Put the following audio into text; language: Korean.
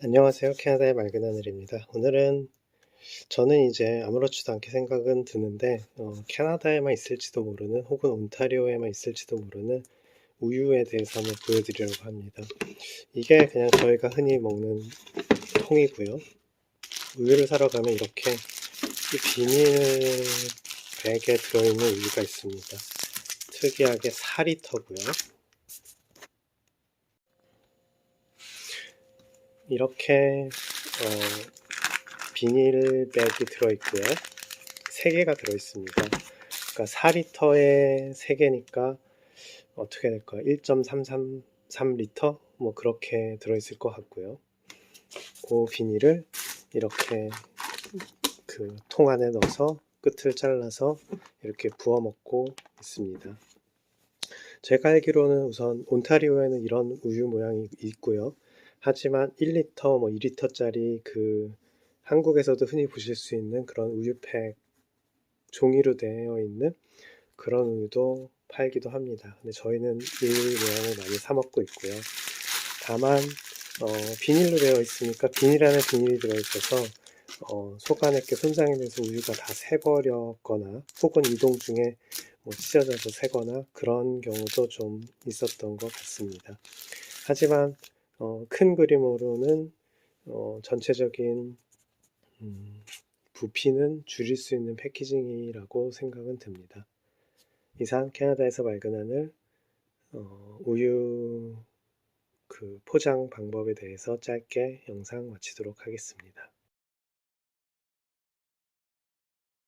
안녕하세요. 캐나다의 맑은 하늘입니다. 오늘은 저는 이제 아무렇지도 않게 생각은 드는데 어, 캐나다에만 있을지도 모르는 혹은 온타리오에만 있을지도 모르는 우유에 대해서 한번 보여드리려고 합니다. 이게 그냥 저희가 흔히 먹는 통이고요. 우유를 사러 가면 이렇게 이 비닐 백에 들어있는 우유가 있습니다. 특이하게 4리터고요. 이렇게 어, 비닐백이 들어있고요. 3개가 들어있습니다. 그러니까 4리터에 3개니까 어떻게 될까요? 1.333리터? 뭐 그렇게 들어있을 것 같고요. 그 비닐을 이렇게 그 통 안에 넣어서 끝을 잘라서 이렇게 부어 먹고 있습니다. 제가 알기로는 우선 온타리오에는 이런 우유 모양이 있고요. 하지만 1리터, 뭐 2리터짜리 그 한국에서도 흔히 보실 수 있는 그런 우유팩 종이로 되어 있는 그런 우유도 팔기도 합니다. 근데 저희는 이 모양을 많이 사 먹고 있고요. 다만 어, 비닐로 되어 있으니까 비닐 안에 비닐이 들어 있어서 어, 속안에 게 손상이 돼서 우유가 다 새버렸거나 혹은 이동 중에 뭐 찢어져서 새거나 그런 경우도 좀 있었던 것 같습니다. 하지만 어, 큰 그림으로는 어, 전체적인 음, 부피는 줄일 수 있는 패키징이라고 생각은 듭니다. 이상 캐나다에서 맑은 하늘 어, 우유 그 포장 방법에 대해서 짧게 영상 마치도록 하겠습니다.